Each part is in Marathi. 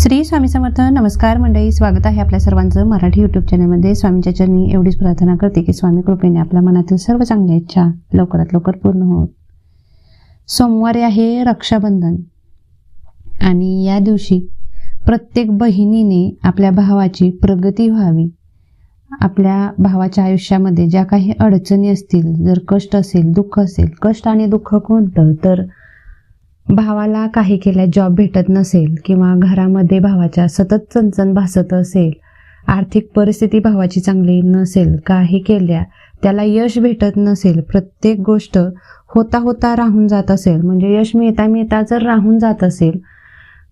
श्री स्वामी समर्थ नमस्कार मंडळी स्वागत आहे आपल्या सर्वांचं मराठी युट्यूब चॅनलमध्ये स्वामींच्या चरणी एवढीच प्रार्थना करते की स्वामी कृपेने आपल्या मनातील सर्व चांगल्या इच्छा लवकरात लवकर पूर्ण होत. सोमवारी आहे रक्षाबंधन आणि या दिवशी प्रत्येक बहिणीने आपल्या भावाची प्रगती व्हावी. आपल्या भावाच्या आयुष्यामध्ये ज्या काही अडचणी असतील जर कष्ट असेल दुःख असेल कष्ट आणि दुःख कोणतं? तर भावाला काही केल्या जॉब भेटत नसेल किंवा घरामध्ये भावाच्या सतत चणचण भासत असेल आर्थिक परिस्थिती भावाची चांगली नसेल काही केल्या त्याला यश भेटत नसेल प्रत्येक गोष्ट होता होता राहून जात असेल. म्हणजे यश मिळता मिळता जर राहून जात असेल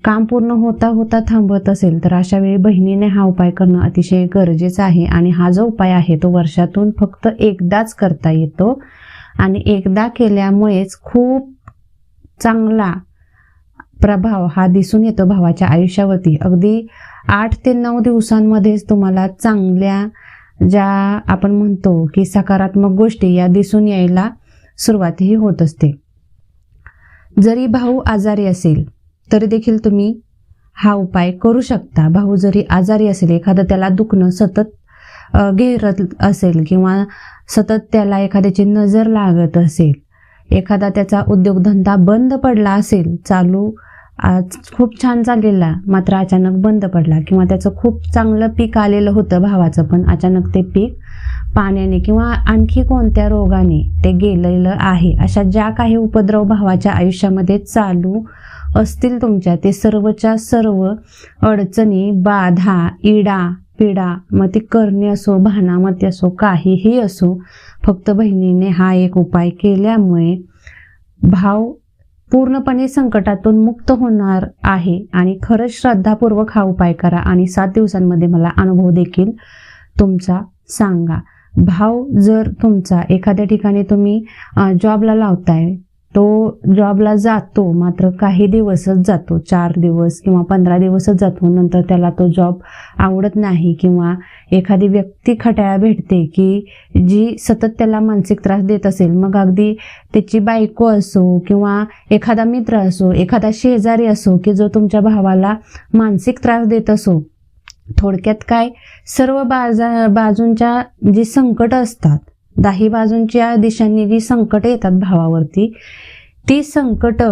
काम पूर्ण होता होता थांबत असेल तर अशा वेळी बहिणीने हा उपाय करणं अतिशय गरजेचं आहे. आणि हा जो उपाय आहे तो वर्षातून फक्त एकदाच करता येतो. आणि एकदा केल्यामुळेच खूप चांगला प्रभाव हा दिसून येतो भावाच्या आयुष्यावरती. अगदी आठ ते नऊ दिवसांमध्येच तुम्हाला चांगल्या ज्या आपण म्हणतो की सकारात्मक गोष्टी या दिसून यायला सुरुवातही होत असते. जरी भाऊ आजारी असेल तरी देखील तुम्ही हा उपाय करू शकता. भाऊ जरी आजारी असेल एखादं त्याला दुखणं सतत घेरत असेल किंवा सतत त्याला एखाद्याची नजर लागत असेल एखादा त्याचा उद्योगधंदा बंद पडला असेल चालू आज खूप छान चाललेला मात्र अचानक बंद पडला किंवा त्याचं खूप चांगलं पीक आलेलं होतं भावाचं पण अचानक ते पीक पाण्याने किंवा आणखी कोणत्या रोगाने ते गेलेलं आहे अशा ज्या काही उपद्रव भावाच्या आयुष्यामध्ये चालू असतील तुमच्या ते सर्वच्या सर्व अडचणी बाधा इडा पीडा मग ती करणे असो भानामती असो काहीही असो फक्त बहिणीने हा एक उपाय केल्यामुळे भाव पूर्णपणे संकटातून मुक्त होणार आहे. आणि खरंच श्रद्धापूर्वक हा उपाय करा आणि सात दिवसांमध्ये मला अनुभव देखील तुमचा सांगा. भाव जर तुमचा एखाद्या ठिकाणी तुम्ही जॉबला लावताय तो जॉबला जातो मात्र काही दिवसच जातो. चार दिवस किंवा पंधरा दिवसच जातो. नंतर त्याला तो जॉब आवडत नाही किंवा एखादी व्यक्ती खटाळा भेटते की जी सतत त्याला मानसिक त्रास देत असेल. मग अगदी त्याची बायको असो किंवा एखादा मित्र असो एखादा शेजारी असो की जो तुमच्या भावाला मानसिक त्रास देत असो थोडक्यात काय? सर्व बाजा बाजूंच्या जी संकट असतात दाही बाजूंच्या दिशांनी जी संकट येतात भावावरती ती संकट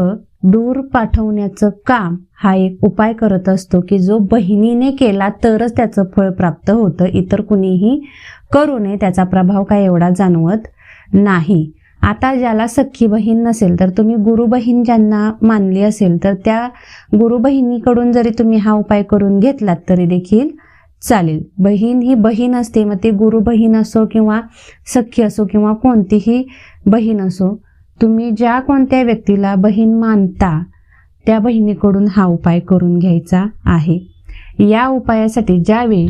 दूर पाठवण्याचं काम हा एक उपाय करत असतो की जो बहिणीने केला तरच त्याचं फळ प्राप्त होतं. इतर कुणीही करू नये त्याचा प्रभाव काय एवढा जाणवत नाही. आता ज्याला सख्खी बहीण नसेल तर तुम्ही गुरु बहीण ज्यांना मानली असेल तर त्या गुरु बहिणीकडून जरी तुम्ही हा उपाय करून घेतलात तरी देखील चालेल. बहीण ही बहीण असते मग ती गुरु बहीण असो किंवा सख्खी असो किंवा कोणतीही बहीण असो तुम्ही ज्या कोणत्या व्यक्तीला बहीण मानता त्या बहिणीकडून हा उपाय करून घ्यायचा आहे. या उपायासाठी ज्यावेळी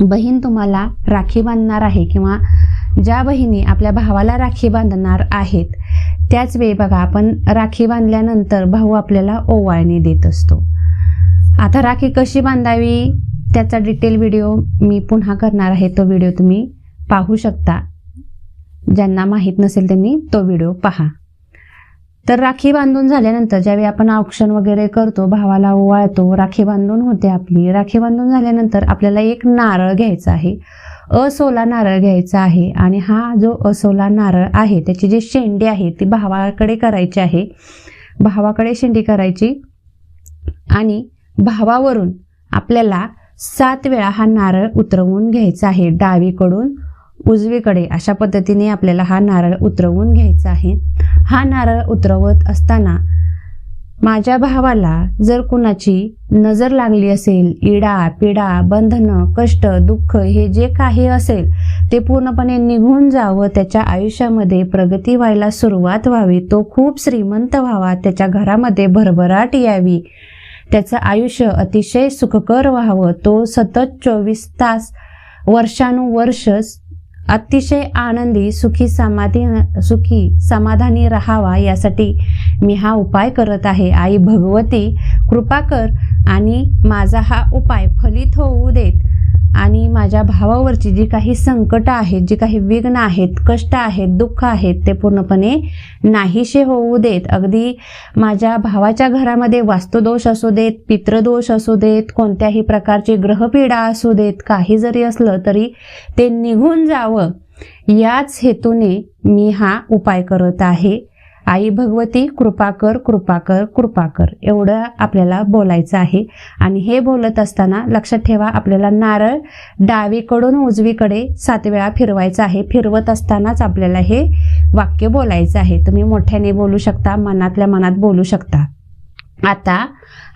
बहीण तुम्हाला राखी बांधणार आहे किंवा ज्या बहिणी आपल्या भावाला राखी बांधणार आहेत त्याच वेळी बघा आपण राखी बांधल्यानंतर भाऊ आपल्याला ओवाळणी देत असतो. आता राखी कशी बांधावी? त्याचा डिटेल व्हिडिओ मी पुन्हा करणार आहे तो व्हिडिओ तुम्ही पाहू शकता. ज्यांना माहीत नसेल त्यांनी तो व्हिडिओ पहा. तर राखी बांधून झाल्यानंतर ज्यावेळी आपण औक्षण वगैरे करतो भावाला ओवाळतो राखी बांधून होते आपली. राखी बांधून झाल्यानंतर आपल्याला एक नारळ घ्यायचा आहे. असोला नारळ घ्यायचा आहे आणि हा जो असोला नारळ आहे त्याची जी शेंडी आहे ती भावाकडे करायची आहे. भावाकडे शेंडी करायची आणि भावावरून आपल्याला सात वेळा हा नारळ उतरवून घ्यायचा आहे. डावीकडून उजवीकडे अशा पद्धतीने आपल्याला हा नारळ उतरवून घ्यायचा आहे. हा नारळ उतरवत असताना माझ्या भावाला जर कुणाची नजर लागली असेल इडा पिडा बंधनं कष्ट दुःख हे जे काही असेल ते पूर्णपणे निघून जावं त्याच्या आयुष्यामध्ये प्रगती व्हायला सुरुवात व्हावी. तो खूप श्रीमंत व्हावा त्याच्या घरामध्ये भरभराट यावी. त्याचं आयुष्य अतिशय सुखकर व्हावं. तो सतत चोवीस तास वर्षानुवर्ष अतिशय आनंदी सुखी समाधी सुखी समाधानी राहावा यासाठी मी हा उपाय करत आहे. आई भगवती कृपा कर आणि माझा हा उपाय फलित होऊ देत. आणि माझ्या भावावरची जी काही संकटं आहेत जी काही विघ्न आहेत कष्ट आहेत दुःख आहेत ते पूर्णपणे नाहीसे होऊ देत. अगदी माझ्या भावाच्या घरामध्ये वास्तुदोष असू देत पितृदोष असू देत कोणत्याही प्रकारची ग्रहपीडा असू देत काही जरी असलं तरी ते निघून जावं. याच हेतूने मी हा उपाय करत आहे. आई भगवती कृपा कर कृपा कर कृपा कर. एवढं आपल्याला बोलायचं आहे. आणि हे बोलत असताना लक्षात ठेवा आपल्याला नारळ डावीकडून उजवीकडे सात वेळा फिरवायचं आहे. फिरवत असतानाच आपल्याला हे वाक्य बोलायचं आहे. तुम्ही मोठ्याने बोलू शकता मनातल्या मनात बोलू शकता. आता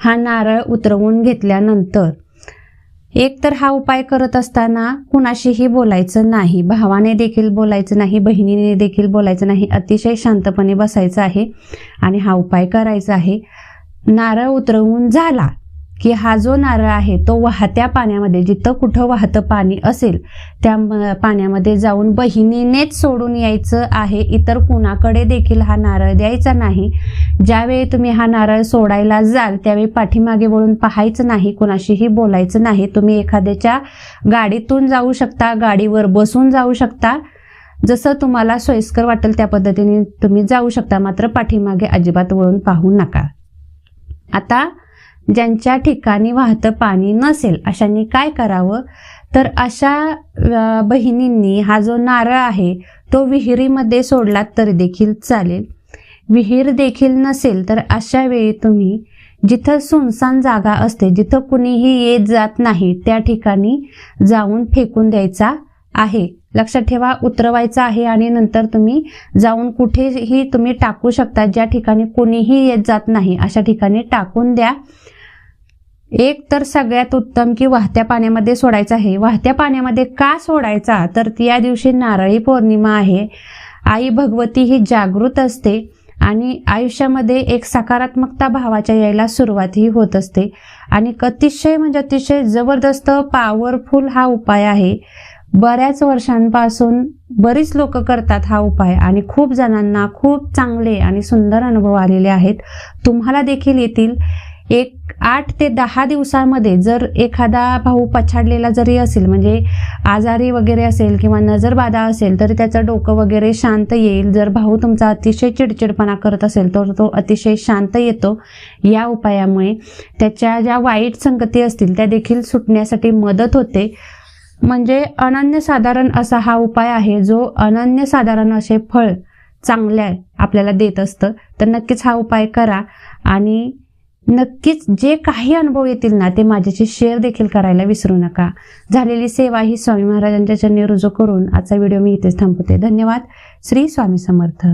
हा नारळ उतरवून घेतल्यानंतर एक तर हा उपाय करत असताना कुणाशीही बोलायचं नाही भावाने देखील बोलायचं नाही बहिणीने देखील बोलायचं नाही अतिशय शांतपणे बसायचं आहे आणि हा उपाय करायचा आहे. नारळ उतरवून झाला. की हा जो नारळ आहे तो वाहत्या पाण्यामध्ये जिथं कुठं वाहतं पाणी असेल त्या पाण्यामध्ये जाऊन बहिणीनेच सोडून यायचं आहे. इतर कुणाकडे देखील हा नारळ द्यायचा नाही. ज्यावेळी तुम्ही हा नारळ सोडायला जाल त्यावेळी पाठीमागे वळून पाहायचं नाही कुणाशीही बोलायचं नाही. तुम्ही एखाद्याच्या गाडीतून जाऊ शकता गाडीवर बसून जाऊ शकता. जसं तुम्हाला सोयीस्कर वाटेल त्या पद्धतीने तुम्ही जाऊ शकता मात्र पाठीमागे अजिबात वळून पाहू नका. आता ज्यांच्या ठिकाणी वाहतं पाणी नसेल अशांनी काय करावं? तर अशा बहिणींनी हा जो नारळ आहे तो विहिरीमध्ये सोडला तरी देखील चालेल. विहीर देखील नसेल तर अशा वेळी तुम्ही जिथं सुनसान जागा असते जिथं कुणीही येत जात नाही त्या ठिकाणी जाऊन फेकून द्यायचा आहे. लक्षात ठेवा उतरवायचा आहे आणि नंतर तुम्ही जाऊन कुठेही तुम्ही टाकू शकता. ज्या ठिकाणी कुणीही येत जात नाही अशा ठिकाणी टाकून द्या. एक तर सगळ्यात उत्तम की वाहत्या पाण्यामध्ये सोडायचं आहे. वाहत्या पाण्यामध्ये का सोडायचा? तर या दिवशी नारळी पौर्णिमा आहे. आई भगवती ही जागृत असते आणि आयुष्यामध्ये एक सकारात्मकता भावाच्या यायला सुरुवातही होत असते. आणि अतिशय म्हणजे अतिशय जबरदस्त पॉवरफुल हा उपाय आहे. बऱ्याच वर्षांपासून बरीच लोक करतात हा उपाय आणि खूप जणांना खूप चांगले आणि सुंदर अनुभव आलेले आहेत. तुम्हाला देखील येतील. एक आठ ते दहा दिवसांमध्ये जर एखादा भाऊ पछाडलेला जरी असेल म्हणजे आजारी वगैरे असेल किंवा नजरबाधा असेल तरी त्याचं डोकं वगैरे शांत येईल. जर भाऊ तुमचा अतिशय चिडचिडपणा करत असेल तर तो अतिशय शांत येतो. या उपायामुळे त्याच्या ज्या वाईट संगती असतील त्या देखील सुटण्यासाठी मदत होते. म्हणजे अनन्यसाधारण असा हा उपाय आहे जो अनन्यसाधारण असे फळ चांगल्या आपल्याला देत असतं. तर नक्कीच हा उपाय करा आणि नक्कीच जे काही अनुभव येतील ना ते माझ्याशी शेअर देखील करायला विसरू नका. झालेली सेवा ही स्वामी महाराजांच्या चरणी रुजू करून आजचा व्हिडिओ मी इथेच थांबवते. धन्यवाद. श्री स्वामी समर्थ.